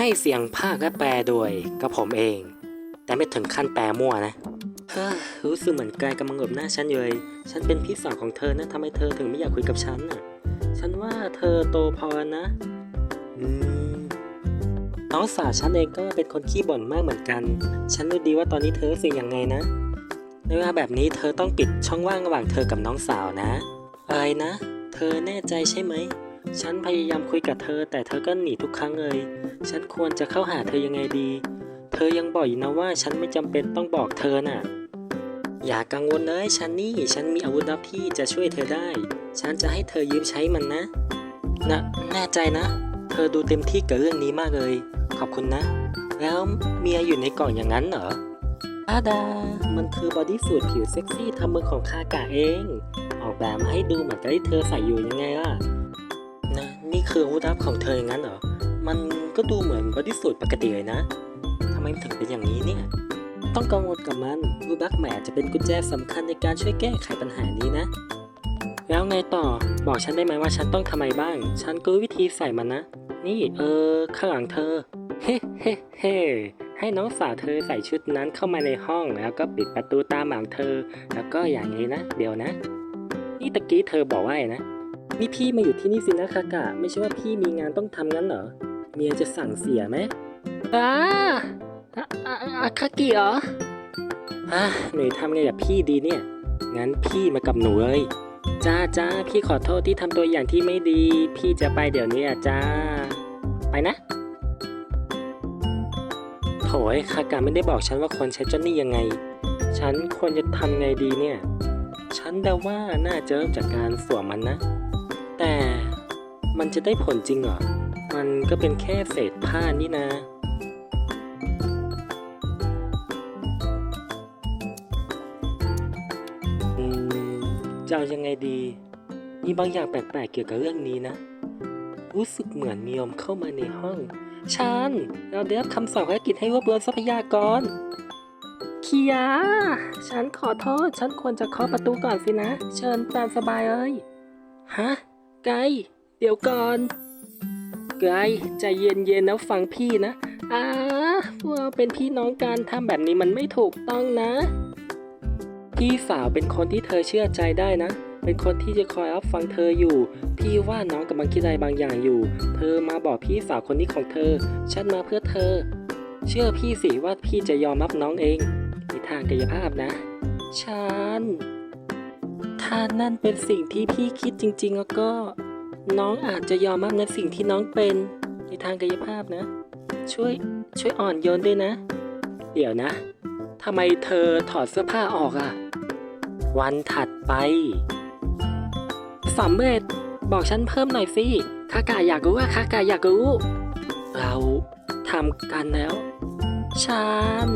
ให้เสียงภาคและแปลโดยกับผมเอง แต่ไม่ถึงขั้นแปลมั่วนะเฮ้อรู้สึกเหมือนกายกำลังหลบหน้าฉันเลย ฉันเป็นพี่สาวของเธอนะทำไมเธอถึงไม่อยากคุยกับฉันน่ะ ฉันว่าเธอโตพอแล้วนะอืมน้องสาวฉันเองก็เป็นคนขี้บ่นมากเหมือนกัน ฉันรู้ดีว่าตอนนี้เธอรู้สิ่งยังไงนะ ในเวลาแบบนี้เธอต้องปิดช่องว่างระหว่างเธอกับน้องสาวนะ อะไรนะ เธอแน่ใจใช่ไหม ฉันพยายามคุยกับเธอ แต่เธอก็หนีทุกครั้งเลย ฉันควรจะเข้าหาเธอยังไงดี เธอยังบอกอยู่นะว่าฉันไม่จำเป็นต้องบอกเธอน่ะ อย่ากังวลเลยฉันนี่ ฉันมีอาวุธลับที่จะช่วยเธอได้ ฉันจะให้เธอยืมใช้มันนะ นะแน่ใจนะ เธอดูเต็มที่กับเรื่องนี้มากเลย ขอบคุณนะ แล้วเมียอยู่ในกล่องอย่างนั้นเหรออาดา มันคือบอดี้สูทผิวเซ็กซี่ทำมือของคากะเอง ออกแบบมาให้ดูเหมือนกับที่เธอใส่อยู่ยังไงล่ะ คืออาวุธลับของเธออย่างนั้นเหรอ มันก็ดูเหมือนบอดี้สูทปกติเลยนะทำไมมันถึงเป็นอย่างนี้เนี่ย ต้องกังวลกับมันรูปลักษณ์ใหม่จะเป็นกุญแจสำคัญในการช่วยแก้ไขปัญหานี้นะ แล้วไงต่อ บอกฉันได้ไหมว่าฉันต้องทำไมบ้าง ฉันก็รู้วิธีใส่มันนะ นี่เออข้างหลังเธอ เฮ้เฮ้เฮ้ให้น้องสาวเธอใส่ชุดนั้นเข้ามาในห้องแล้วก็ปิดประตูตามหลังเธอ แล้วก็อย่างนี้นะ เดี๋ยวนะ นี่ตะกี้เธอบอกว่าไงนะ นี่พี่มาอยู่ที่นี่สินะคากะ ไม่ใช่ว่าพี่มีงานต้องทำงั้นเหรอ เมียจะสั่งเสียไหมอ้าอะอะอะคากิเหรออะหนูทำไงกับพี่ดีเนี่ย งั้นพี่มากับหนูเลย จ้าจ้าพี่ขอโทษที่ทำตัวอย่างที่ไม่ดี พี่จะไปเดี๋ยวนี้อะจ้า ไปนะ โถยคากาไม่ได้บอกฉันว่าควรใช้จอนนี่ยังไง ฉันควรจะทำไงดีเนี่ย ฉันเดาว่าน่าจะเริ่มจากการสวมมันนะ แต่มันจะได้ผลจริงเหรอ มันก็เป็นแค่เศษผ้านี่นะ จะเอายังไงดี มีบางอย่างแปลกๆเกี่ยวกับเรื่องนี้นะ รู้สึกเหมือนมีลมเข้ามาในห้องชันเราได้รับคำสั่งภารกิจให้รวบรวมทรัพยากรเคียร์ฉันขอโทษ ฉันควรจะเคาะประตูก่อนสินะ เชิญตามสบายเลย ฮะ ไกลเดี๋ยวก่อน ไกลใจเย็นๆแล้วฟังพี่นะอ่าพวกเราเป็นพี่น้องกันทำแบบนี้มันไม่ถูกต้องนะ พี่สาวเป็นคนที่เธอเชื่อใจได้นะ เป็นคนที่จะคอยรับฟังเธออยู่ พี่ว่าน้องกำลังคิดอะไรบางอย่างอยู่ เธอมาบอกพี่สาวคนนี้ของเธอ ฉันมาเพื่อเธอ เชื่อพี่สิว่าพี่จะยอมรับน้องเอง ในทางกายภาพนะ ฉัน ถ้านั่นเป็นสิ่งที่พี่คิดจริง ๆ แล้วก็ น้องอาจจะยอมรับในสิ่งที่น้องเป็น ในทางกายภาพนะ ช่วยช่วยอ่อนโยนด้วยนะ เดี๋ยวนะทำไมเธอถอดเสื้อผ้าออกอะวันถัดไปสำเร็จบอกฉันเพิ่มหน่อยสิคากาอยากรู้ว่าคากาอยากรู้ เราทำกันแล้วฉัน